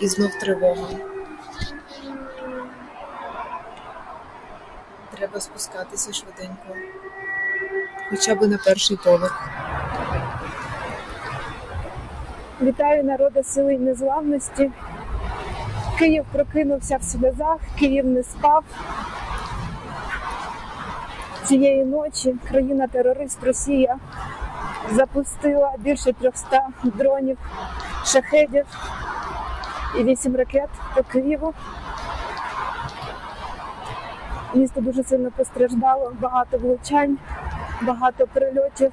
і знов тривога. Треба спускатися швиденько. Хоча б на перший поверх. Вітаю народи сили незламності. Київ прокинувся в сльозах, Київ не спав. Цієї ночі країна-терорист Росія запустила більше 300 дронів, шахедів і 8 ракет по Києву. Місто дуже сильно постраждало, багато влучань, багато прильотів,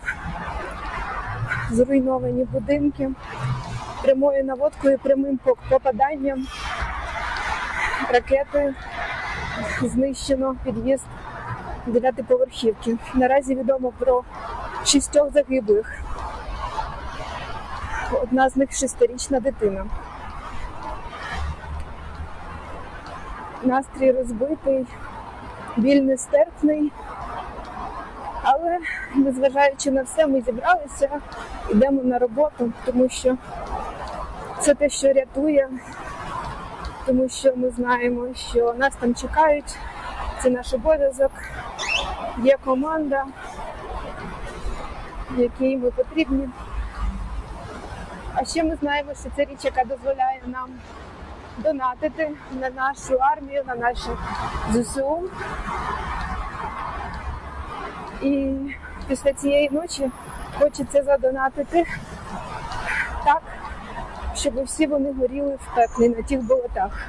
зруйновані будинки прямою наводкою, прямим попаданням ракети знищено під'їзд дев'ятиповерхівки. Наразі відомо про шістьох загиблих. Одна з них шестирічна дитина. Настрій розбитий, біль нестерпний. Але незважаючи на все, ми зібралися, йдемо на роботу, тому що це те, що рятує, тому що ми знаємо, що нас там чекають. Це наш обов'язок. Є команда, якій ми потрібні. А ще ми знаємо, що це річ, яка дозволяє нам донатити на нашу армію, на нашу ЗСУ. І після цієї ночі хочеться задонатити так, щоб всі вони горіли в пеклі на тих болотах.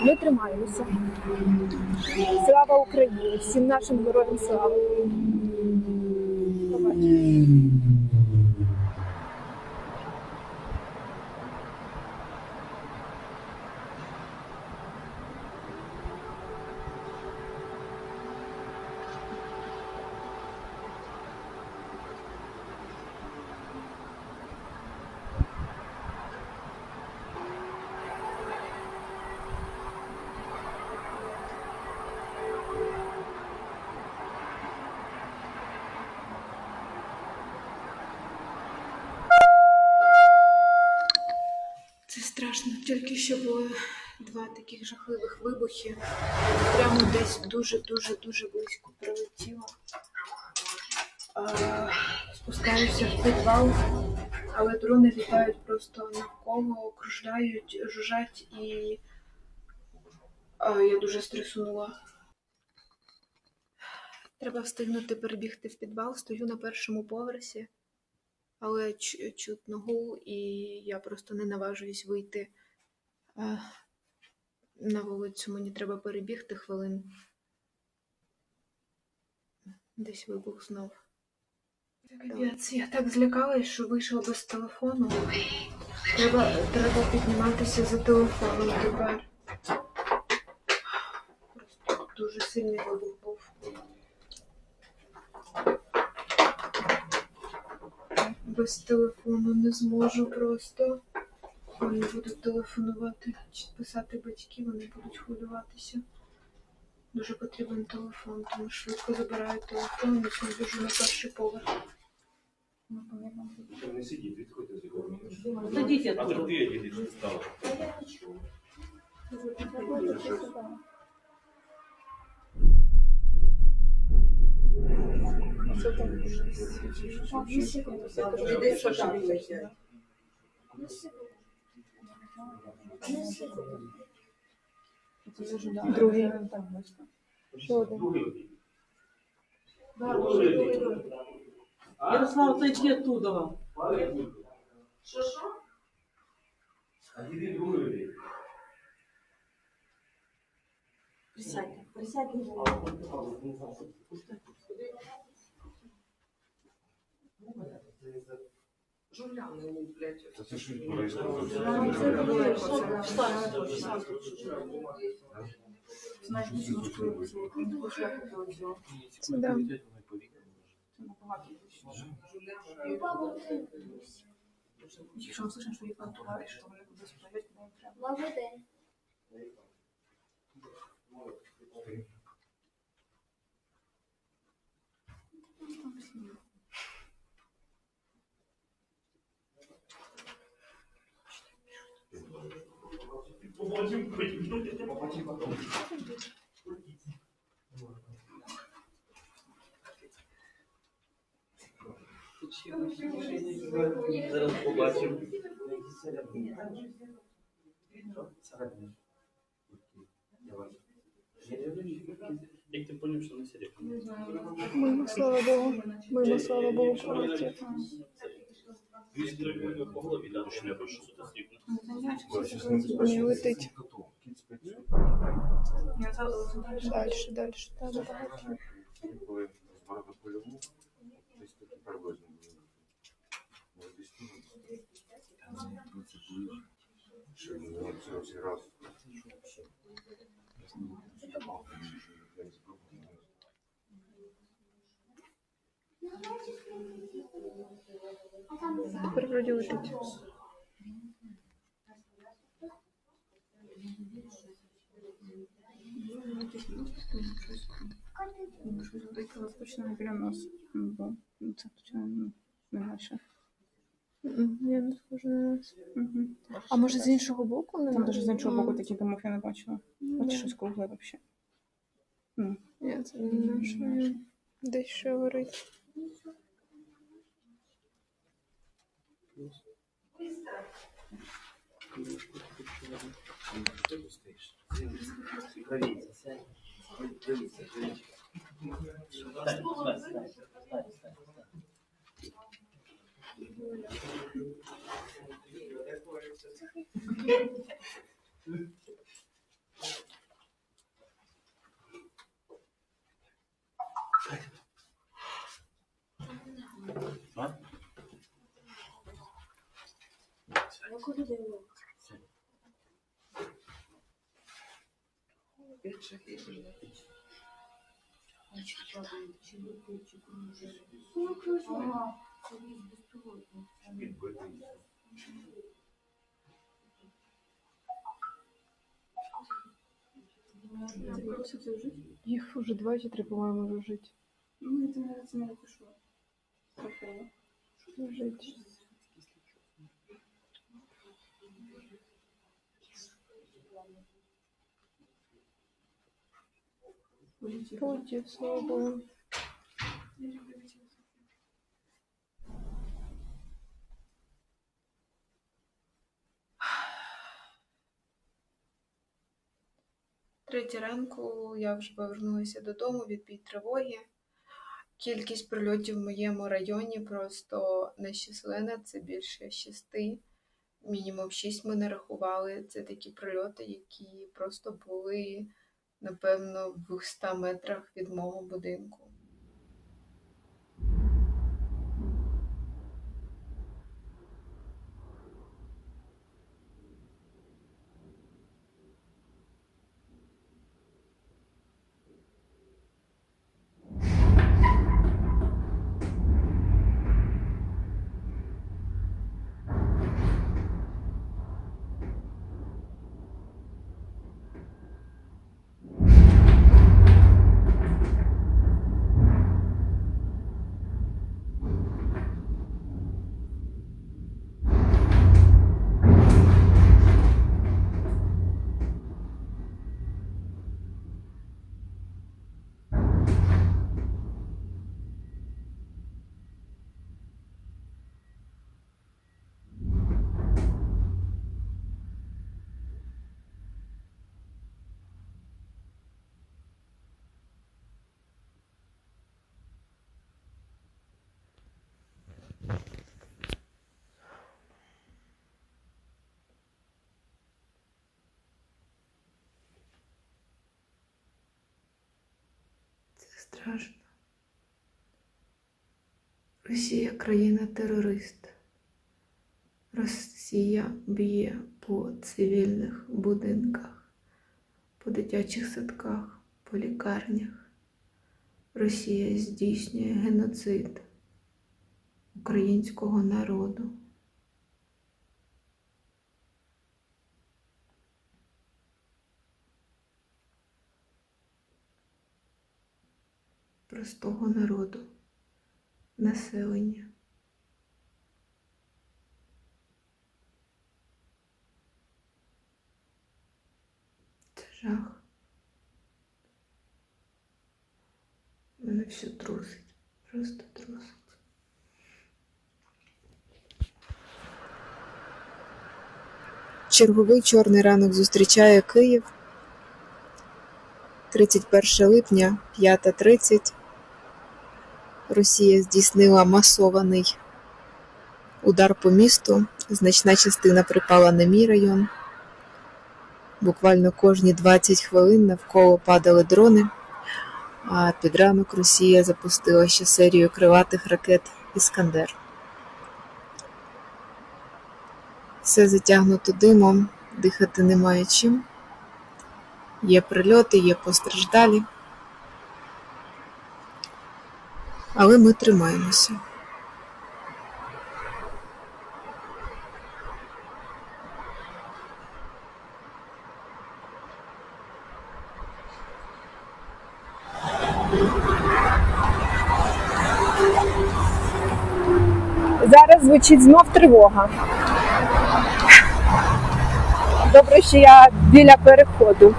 Ми тримаємося. Слава Україні! Всім нашим героям слава! Побачимо. Страшно. Тільки що було два таких жахливих вибухи. Прямо десь дуже-дуже дуже близько прилетіло. Спускаюся в підвал, але дрони літають просто навколо, кружляють, жужжать і я дуже стресунула. Треба встигнути перебігти в підвал, стою на першому поверсі але чутно гул, і я просто не наважуюсь вийти е, на вулицю. Мені треба перебігти хвилин. Десь вибух знов. Капець, я так злякалась, що вийшла без телефону. Треба, треба підніматися за телефоном тепер. Просто дуже сильний вибух був. Без телефону не зможу просто. Вони будуть телефонувати чи писати батьки, вони будуть хвилюватися. Дуже потрібен телефон, тому швидко забираю телефон і біжу на перший поверх. Не сидіть, відходьте з його. Сидіть А оттуда. терпіть, що стало. Іди, що там лежить. Другий. Що один? Ярослав, ти йди оттуда. А іди другий. Присядь, присядь. Журляни луплять. Це ж відбувається. Це да. Якщо услышим, що їх контролюють, що вони кудись поїдуть, їм треба. Потім, а потім потім. Зараз побачимо. Як ти поняв, що не сидить? Мимо, слава Богу. Мимо, слава Богу, пролетів. По голові, да, що не прошу сюди Не летить. Я за- Дальше, дальше. Там багато. Коли збирати польову, десь таки приблизно було. Ну, десь тут, там, ну, це ближче. Ще не знаю, це ось раз. Я не спробував. Тепер вроді летить. Розпочинає біля нас. Ну, бо, ну, Це точно ну, не наше. Ні, не схоже на нас. А може з іншого боку? Не Там навіть з іншого боку М, таких домов я не бачила. ні. От щось кругле взагалі. Ну, Ні, це не наше. ні. Десь ще горить. Дивіться, дивіться. Їх вже два чи три, по-моєму, лежить. ну це не це не слава Богу. Третя ранку я вже повернулася додому від бій тривоги. Кількість прильотів в моєму районі просто нещисленна, це більше шести. Мінімум шість ми нарахували. Це такі прильоти, які просто були, напевно, в 200 метрах від мого будинку. Страшно. Росія країна-терорист. Росія б'є по цивільних будинках, по дитячих садках, по лікарнях. Росія здійснює геноцид українського народу. простого народу, населення. Це жах. Мене все трусить, просто трусить. Черговий чорний ранок зустрічає Київ 31 липня 5.30. Росія здійснила масований удар по місту. Значна частина припала на мій район. Буквально кожні 20 хвилин навколо падали дрони. А під ранок Росія запустила ще серію крилатих ракет Іскандер. Все затягнуто димом, дихати немає чим. Є прильоти, є постраждалі. Але ми тримаємося. Зараз звучить знов тривога. Добре, що я біля переходу.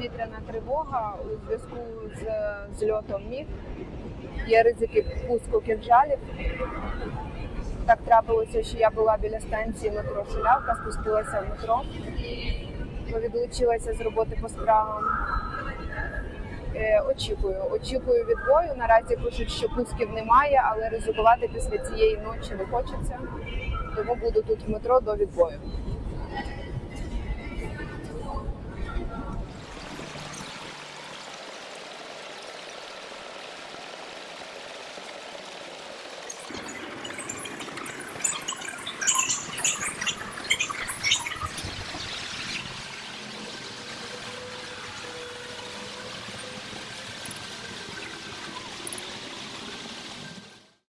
Повітряна тривога у зв'язку з зльотом міг. Є ризики пуску кінжалів. Так трапилося, що я була біля станції метро Шулявка, спустилася в метро, відлучилася з роботи по справам. Е, очікую, очікую відбою. Наразі пишуть, що пусків немає, але ризикувати після цієї ночі не хочеться. Тому буду тут в метро до відбою.